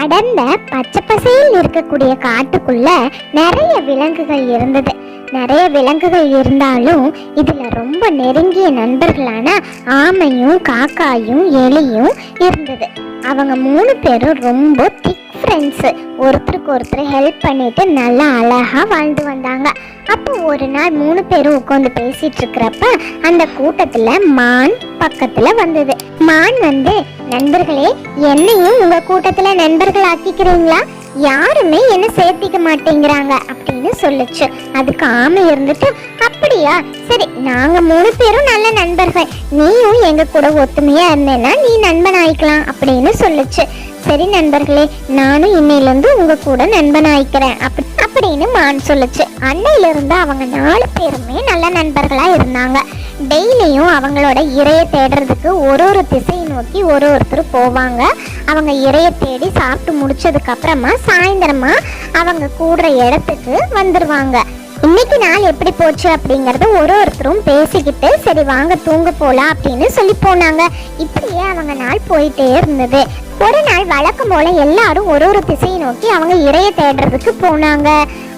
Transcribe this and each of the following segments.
அடர்ந்த பச்சை பசையில் இருக்கக்கூடிய காட்டுக்குள்ள நிறைய விலங்குகள் இருந்தது. நிறைய விலங்குகள் இருந்தாலும் இதுல ரொம்ப நெருங்கிய நண்பர்களான ஆமையும் காக்காயும் எலியும் இருந்தது. அவங்க மூணு பேரும் ரொம்ப திக் ஃப்ரெண்ட்ஸு ஒருத்தருக்கு ஒருத்தர் ஹெல்ப் பண்ணிட்டு நல்லா அழகா வாழ்ந்து வந்தாங்க. அப்போ ஒரு நாள் மூணு பேரும் உட்காந்து பேசிட்டு இருக்கிறப்ப அந்த கூட்டத்துல மான் பக்கத்துல வந்தது. மான் வந்து நண்பர்களே என்னையும் உங்க கூட்டத்துல நண்பர்கள் ஆக்கிக்கிறீங்களா யாருமே என்ன சேர்த்திக்க மாட்டேங்கிறாங்க அப்படின்னு சொல்லுச்சு. அதுக்கு ஆமை இருந்துட்டு அப்படியா? சரி நாங்க மூணு பேரும் நல்ல நண்பர்கள். நீயும் எங்க கூட ஒத்துமையா இருந்தேன்னா நீ நண்பன் ஆயிக்கலாம் அப்படின்னு சொல்லுச்சு. சரி நண்பர்களே நானும் இன்னையிலிருந்து உங்க கூட நண்பன் ஆயிக்கிறேன் அப்படி அப்படின்னு மான் சொல்லுச்சு. அன்னையில இருந்து அவங்க நாலு பேருமே நல்ல நண்பர்களா இருந்தாங்க. டெய்லியும் அவங்களோட இரையை தேடுறதுக்கு ஒரு ஒரு திசையை நோக்கி ஒரு ஒருத்தர் போவாங்க. அவங்க இரையை தேடி சாப்பிட்டு முடிச்சதுக்கப்புறமா சாயந்தரமா அவங்க கூடுற இடத்துக்கு வந்துடுவாங்க இன்னைக்கு நாள் எப்படி போச்சு அப்படிங்கறது ஒரு ஒருத்தரும் பேசிக்கிட்டு சரி வாங்க தூங்க போலாம் அப்படின்னு சொல்லி போனாங்க. இப்படியே அவங்க நாள் போயிட்டே இருந்தது. ஒரு நாள் வழக்கம் போல எல்லாரும் ஒரு ஒரு திசையை நோக்கி அவங்க இறைய தேடுறதுக்கு போனாங்க.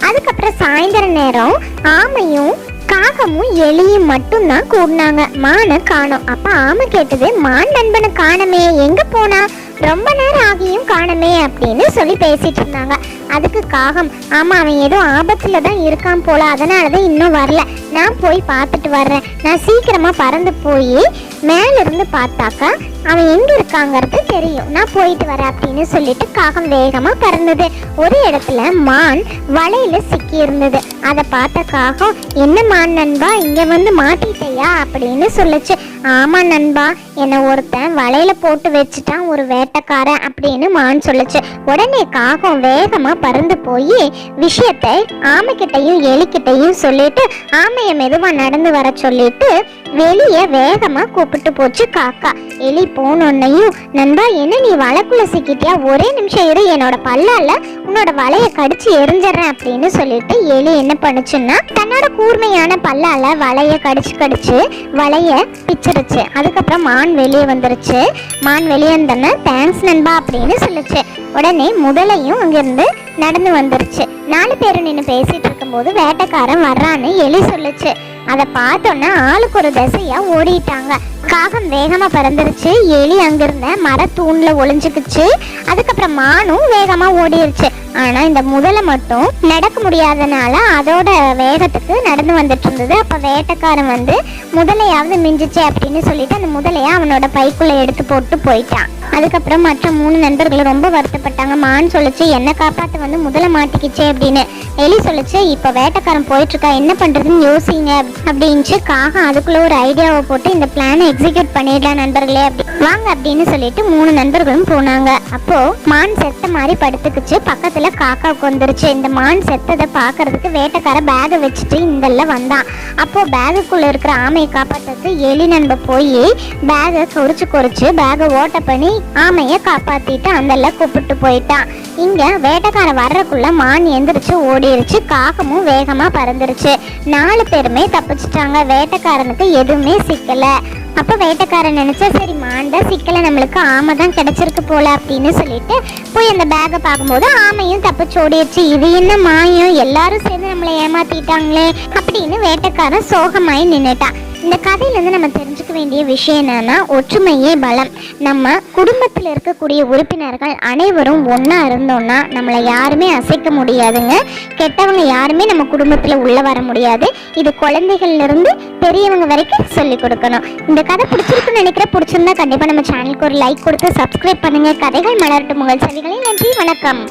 அதுக்கப்புறம் சாயந்தர நேரம் ஆமையும் காகமும் எலியும் மட்டும்தான் கூடினாங்க. மானை காணும். அப்ப ஆமை கேட்டது மான் நண்பனை காணமே எங்க போனா? ரொம்ப நேரம் ஆகியும் காணமே அப்படின்னு சொல்லி பேசிட்டு இருந்தாங்க. அதுக்கு காகம் ஆமா அவன் ஏதோ ஆபத்துல தான் இருக்கான் போல அதனாலதான் இன்னும் வரல. நான் போய் பார்த்துட்டு வர்றேன். நான் சீக்கிரமா பறந்து போய் மேல இருந்து பார்த்தாக்கா அவன் எங்க இருக்காங்கிறது தெரியும். நான் போயிட்டு வரேன் அப்படின்னு சொல்லிட்டு காகம் வேகமா பறந்தது. ஒரு இடத்துல மான் வலையில சிக்கி இருந்தது. அதை பார்த்த காகம் என்ன மான் நண்பா இங்க வந்து மாட்டிட்டையா? அப்படின்னு சொல்லுச்சு. ஆமா நண்பா என்னை ஒருத்தன் வலையில போட்டு வச்சுட்டான் ஒரு வேட்டைக்காரன் அப்படின்னு மான் சொல்லுச்சு. உடனே காகம் வேகமா பறந்து போய் விஷயத்தை ஆமைக்கிட்டையும் எலிக்கிட்டையும் சொல்லிட்டு ஆமையை மெதுவா நடந்து வர சொல்லிட்டு வெளியே வேகமா கூப்பிட்டு போச்சு காக்கா. எலி போனோன்னையும் நண்பா என்ன நீ வலைக்குள்ள சிக்கிட்டியா? ஒரே நிமிஷம் இரு என்னோட பல்லால உன்னோட வலைய கடிச்சு எரிஞ்சிடறேன் அப்படின்னு சொல்லிட்டு எலி என்ன பண்ணுச்சுன்னா தன்னோட கூர்மையான பல்லால வலைய கடிச்சு கடிச்சு வலைய பிச்சிருச்சு அதுக்கப்புறம் மான் வெளியே வந்துருச்சு. மான் வெளியே வந்தோன்னா தேங்க்ஸ் நண்பா அப்படின்னு சொல்லுச்சு. உடனே முதலையும் அங்கிருந்து நடந்து வந்துருச்சு. நாலு பேரும் நின்று பேசிட்டு இருக்கும்போது வேட்டைக்காரன் வர்றான்னு எலி சொல்லுச்சு. அதை பார்த்தோன்னே ஆளுக்கு ஒரு திசையா ஓடிட்டாங்க. காகம் வேகமா பறந்துருச்சு. எலி அங்கிருந்த மரத்தூண்ல ஒளிஞ்சுக்குச்சு. அதுக்கப்புறம் மானும் வேகமா ஓடிருச்சு. ஆனா இந்த முதலை மட்டும் நடக்க முடியாதனால அதோட வேகத்துக்கு நடந்து வந்துட்டு இருந்தது அப்ப வேட்டைக்காரன் வந்து முதலையாவது மிஞ்சிச்சு அப்படின்னு சொல்லிட்டு அந்த முதலைய அவனோட பைக்குள்ள எடுத்து போட்டு போயிட்டான். அதுக்கப்புறம் மற்ற மூணு நண்பர்களும் ரொம்ப வருத்தப்பட்டாங்க. மான் சொல்லிச்சு என்ன காப்பாத்து வந்து முதலை மாட்டிக்கிச்சே அப்படின்னு. எலி சொல்லிச்சு இப்போ வேட்டைக்காரன் போயிட்டுருக்கா என்ன பண்ணுறதுன்னு யோசிங்க. அப்படின்ச்சு காகம் அதுக்குள்ளே ஒரு ஐடியாவை போட்டு இந்த பிளானை எக்ஸிக்யூட் பண்ணிடலாம் நண்பர்களே அப்படி. வாங்க அப்படின்னு சொல்லிட்டு மூணு நண்பர்களும் போனாங்க. அப்போ மான் செத்த மாதிரி படுத்துக்குச்சு. பக்கத்துல காக்கா உட்காந்துருச்சு இந்த மான் செத்ததை பாக்குறதுக்கு வேட்டக்கார பேகை வச்சுட்டு இந்தல்ல வந்தான். அப்போ பேகுக்குள்ள இருக்கிற ஆமையை காப்பாத்துறதுக்கு எலி நண்ப போய் பேகை கொறிச்சு கொறிச்சு பேகை ஓட்ட பண்ணி ஆமையை காப்பாத்திட்டு அந்தல்ல கூப்பிட்டு போயிட்டான். இங்க வேட்டக்கார வர்றக்குள்ள மான் எந்திரிச்சு ஓடிருச்சு. காகமும் வேகமா பறந்துருச்சு. நாலு பேருமே தப்பிச்சிட்டாங்க. வேட்டைக்காரனுக்கு எதுவுமே சிக்கல. அப்போ வேட்டைக்காரன் நினச்சா சரி மாண்டா சிக்கலை நம்மளுக்கு ஆமை தான் கிடச்சிருக்கு போல அப்படின்னு சொல்லிட்டு போய் அந்த பேக்கை பார்க்கும்போது ஆமையும் தப்பிச்சு ஓடிடுச்சு. இது என்ன மாயம்? எல்லாரும் சேர்ந்து நம்மளை ஏமாத்திட்டாங்களே அப்படின்னு வேட்டைக்காரன் சோகமாயி நின்னுட்டான். இந்த கதையிலேருந்து நம்ம தெரிஞ்சுக்க வேண்டிய விஷயம் என்னன்னா ஒற்றுமையே பலம். நம்ம குடும்பத்தில் இருக்கக்கூடிய உறுப்பினர்கள் அனைவரும் ஒன்றா இருந்தோம்னா நம்மளை யாருமே அசைக்க முடியாதுங்க. கெட்டவங்க யாருமே நம்ம குடும்பத்தில் உள்ளே வர முடியாது. இது குழந்தைகள்லேருந்து பெரியவங்க வரைக்கும் சொல்லி கொடுக்கணும். இந்த கதை பிடிச்சிருக்குன்னு நினைக்கிற பிடிச்சிருந்தா கண்டிப்பாக நம்ம சேனலுக்கு ஒரு லைக் கொடுத்து சப்ஸ்கிரைப் பண்ணுங்கள் கதைகள் மலரட்டும். உங்கள் செவிகளில் நன்றி. வணக்கம்.